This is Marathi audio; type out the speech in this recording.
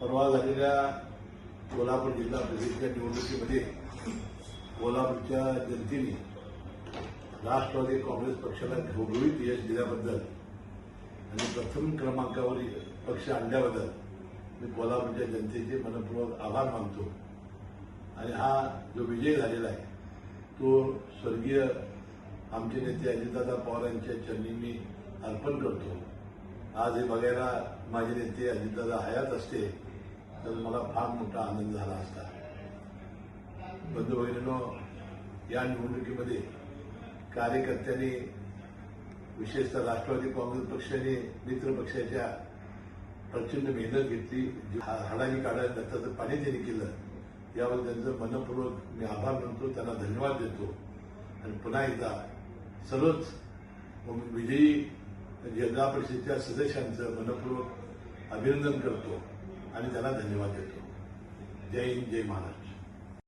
परवा झालेल्या कोल्हापूर जिल्हा परिषदेच्या निवडणुकीमध्ये कोल्हापूरच्या जनतेने राष्ट्रवादी काँग्रेस पक्षाला घवघवीत यश दिल्याबद्दल आणि प्रथम क्रमांकावर पक्ष आणल्याबद्दल मी कोल्हापूरच्या जनतेचे मनपूर्वक आभार मानतो. आणि हा जो विजय झालेला आहे तो स्वर्गीय आमचे नेते अजितदादा पवार यांच्या चरणी मी अर्पण करतो. आज हे बघायला माझे नेते अजितदादा हयात असते तर मला फार मोठा आनंद झाला असता. बंधू भगिनीनो या निवडणुकीमध्ये कार्यकर्त्यांनी विशेषतः राष्ट्रवादी काँग्रेस पक्षाने मित्र पक्षाच्या प्रचंड मेहनत घेतली जी हा- हाडानी काढायला रक्ताचं पाणी त्यांनी केलं यावर त्यांचं मनपूर्वक मी आभार मानतो त्यांना धन्यवाद देतो. आणि पुन्हा एकदा सर्वच विजयी जिल्हा परिषदेच्या सदस्यांचं मनपूर्वक अभिनंदन करतो आणि त्यांना धन्यवाद देतो. जय हिंद जय महाराष्ट्र.